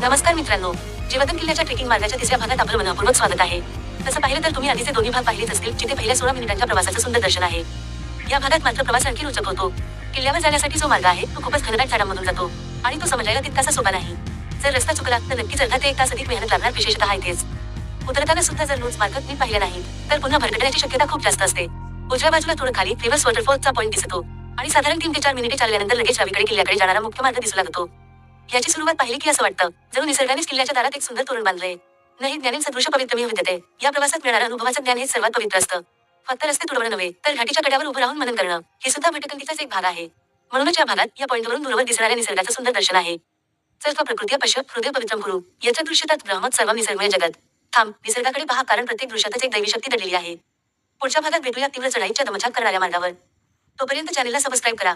नमस्कार मित्रांनो. जीवतन किल्ल्याच्या ट्रेकिंग मार्गाच्या तिसऱ्या भागात आपलं मनपूर्वक स्वागत आहे. तसं पाहिलं तर तुम्ही आधीचे दोन्ही भाग पाहिलेच असतील जिथे पहिल्या सोळा मिनिटांच्या प्रवासाचं सुंदर दर्शन आहे. या भागात मात्र प्रवास आणखी रुचक होतो. किल्ल्यावर जाण्यासाठी जो मार्ग आहे तो खूपच घनदाट झाडांमधून जातो आणि तो समजायला तितकासा सोपा नाही. जर रस्ता चुकला तर नक्कीच अर्धा ते एक तास अधिक मेहनत लागणार विशेषतः इथेच. उतरताना सुद्धा जर नोट्स मार्ग नीट पाहिला नाही तर पुन्हा भरकटण्याची शक्यता खूप जास्त असते. उजव्या बाजूला थोडं खाली रिव्हर्स वॉटरफॉलचा पॉईंट दिसतो. आणि साधारण तीन ते चार मिनिटे चालल्यानंतर लगेच डावीकडे किल्ल्याकडे जाणारा मुख्य मार्ग दिसू लागतो. याची सुरुवात पाहिली की असं वाटतं जणू निसर्गानेच किल्ल्याच्या दारात एक सुंदर तोरण बांधले नाही ज्ञानीन सदृश पवित्र मी विद्यते या प्रवासात मिळणाऱ्या अनुभवाचं ज्ञान हे सर्वात पवित्र असतं. फक्त रस्ते तुडवणं नव्हे तर घाटीच्या कड्यावर उभं राहून मनन करणं हे सुद्धा भटकंतीचाच एक भाग आहे. म्हणूनच या भागात या पॉईंटवरून दूरवर दिसणाऱ्या निसर्गाचं सुंदर दर्शन आहे. सर्व प्रकृती पश हृदय पवित्रम गुरु याच्या दृश्यतात ब्रह्मत सर्व निसर्गमय जगत. थांब निसर्गाकडे पहा कारण प्रत्येक दृश्यातच एक दैवी शक्ती दडलेली आहे. पुढच्या भागात भेटूया तीव्र चढाईच्या दमछाक करणाऱ्या मार्गावर. तोपर्यंत चॅनेलला सबस्क्राईब करा.